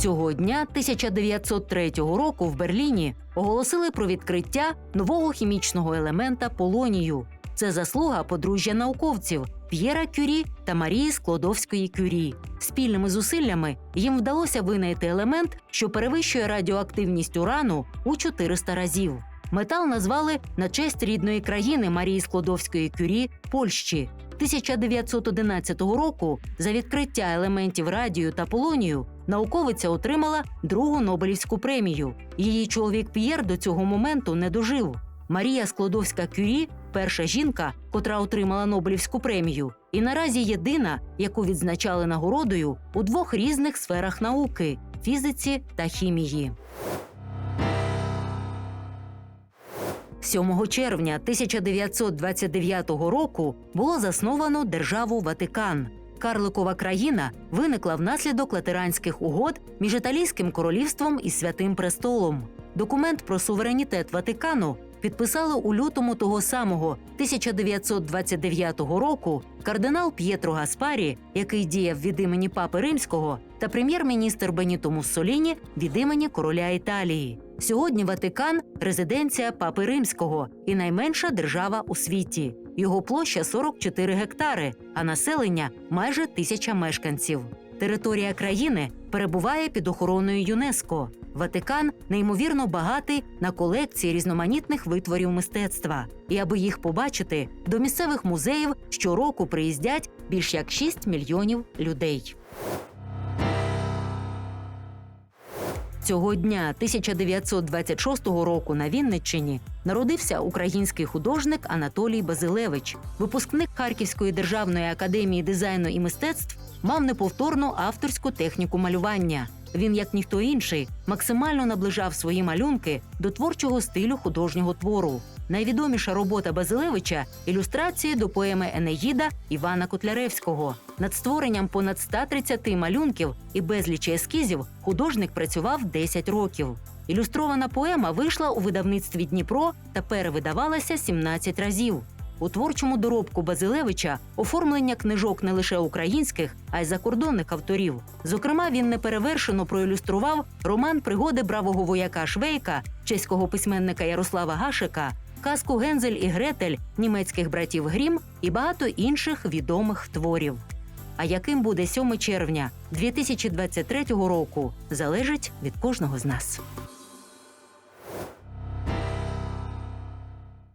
Цього дня 1903 року в Берліні оголосили про відкриття нового хімічного елемента полонію. Це заслуга подружжя науковців П'єра Кюрі та Марії Склодовської Кюрі. Спільними зусиллями їм вдалося винайти елемент, що перевищує радіоактивність урану у 400 разів. Метал назвали на честь рідної країни Марії Склодовської Кюрі Польщі. 1911 року за відкриття елементів радію та полонію науковиця отримала другу Нобелівську премію. Її чоловік П'єр до цього моменту не дожив. Марія Склодовська Кюрі перша жінка, котра отримала Нобелівську премію, і наразі єдина, яку відзначали нагородою у двох різних сферах науки фізиці та хімії. 7 червня 1929 року було засновано державу Ватикан. Карликова країна виникла внаслідок латеранських угод між Італійським королівством і Святим Престолом. Документ про суверенітет Ватикану підписали у лютому того самого 1929 року кардинал П'єтро Гаспарі, який діяв від імені Папи Римського, та прем'єр-міністр Беніто Муссоліні від імені короля Італії. Сьогодні Ватикан резиденція Папи Римського і найменша держава у світі. Його площа 44 гектари, а населення майже тисяча мешканців. Територія країни перебуває під охороною ЮНЕСКО. Ватикан неймовірно багатий на колекції різноманітних витворів мистецтва. І аби їх побачити, до місцевих музеїв щороку приїздять більш як 6 мільйонів людей. Цього дня 1926 року на Вінниччині народився український художник Анатолій Базилевич. Випускник Харківської державної академії дизайну і мистецтв мав неповторну авторську техніку малювання. Він, як ніхто інший, максимально наближав свої малюнки до творчого стилю художнього твору. Найвідоміша робота Базилевича ілюстрації до поеми Енеїда Івана Котляревського. Над створенням понад 130 малюнків і безлічі ескізів художник працював 10 років. Ілюстрована поема вийшла у видавництві Дніпро та перевидавалася 17 разів. У творчому доробку Базилевича оформлення книжок не лише українських, а й закордонних авторів. Зокрема, він неперевершено проілюстрував роман Пригоди бравого вояка Швейка, чеського письменника Ярослава Гашика, казку Гензель і Гретель німецьких братів Грім і багато інших відомих творів. А яким буде 7 червня 2023 року, залежить від кожного з нас.